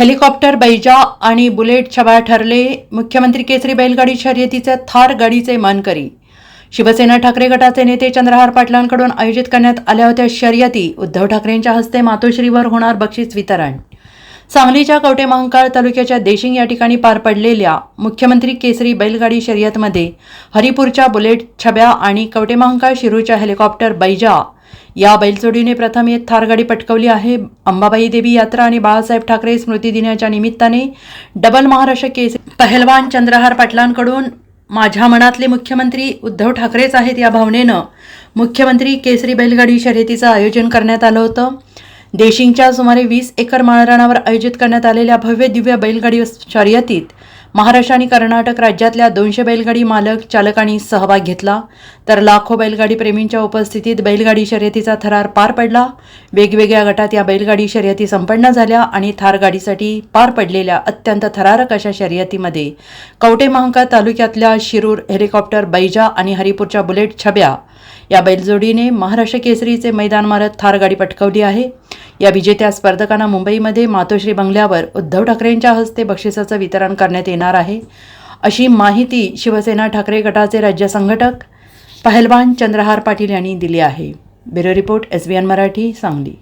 Helicopter बैजा आणि bullet छबा ठरले. मुख्यमंत्री केसरी बैलगाडी शर्यतीचे थार गाडीचे मानकरी. शिवसेना ठाकरे गटाचे नेते चंद्रहार पाटलांकडून आयोजित करण्यात आल्या होत्या शर्यती. उद्धव ठाकरेंच्या हस्ते मातोश्रीवर होणार बक्षीस वितरण. सांगलीच्या कवटे महांकाळ तालुक्याच्या देशिंग या ठिकाणी पार पडलेल्या मुख्यमंत्री केसरी बैलगाडी शर्यतमध्ये हरिपूरच्या बुलेट छब्या आणि कवटे महांकाळ शिरूच्या हेलिकॉप्टर बैजा या बैलजोडीने प्रथम येत थारगाडी पटकवली आहे. अंबाबाई देवी यात्रा आणि बाळासाहेब ठाकरे स्मृती दिनाच्या निमित्ताने डबल महाराष्ट्र केस पहलवान चंद्रहार पाटलांकडून माझ्या मनातले मुख्यमंत्री उद्धव ठाकरेच आहेत या भावनेनं मुख्यमंत्री केसरी बैलगाडी शर्यतीचं आयोजन करण्यात आलं होतं. देशिंगच्या सुमारे वीस एकर माळरानावर आयोजित करण्यात आलेल्या भव्य दिव्य बैलगाडी शर्यतीत महाराष्ट्र आणि कर्नाटक राज्यातल्या दोनशे बैलगाडी मालक चालकांनी सहभाग घेतला. तर लाखो बैलगाडी प्रेमींच्या उपस्थितीत बैलगाडी शर्यतीचा थरार पार पडला. वेगवेगळ्या गटात या बैलगाडी शर्यती संपन्न झाल्या आणि थार गाडीसाठी पार पडलेल्या अत्यंत थरारक अशा शर्यतीमध्ये कवटे महांकाळ तालुक्यातल्या शिरूर हेलिकॉप्टर बैजा आणि हरिपूरच्या बुलेट छब्या. या बैलजोडीने महाराष्ट्र केसरीचे मैदान मारत थार गाडी पटकवली आहे. या विजेत्या स्पर्धकांना मुंबईमध्ये मातोश्री बंगल्यावर उद्धव ठाकरेंच्या हस्ते बक्षिसाचं वितरण करण्यात येणार आहे. अशी माहिती शिवसेना ठाकरे गटाचे राज्य संघटक पहलवान चंद्रहार पाटील यांनी दिली आहे. Bureau report S B N Marathi Sangli.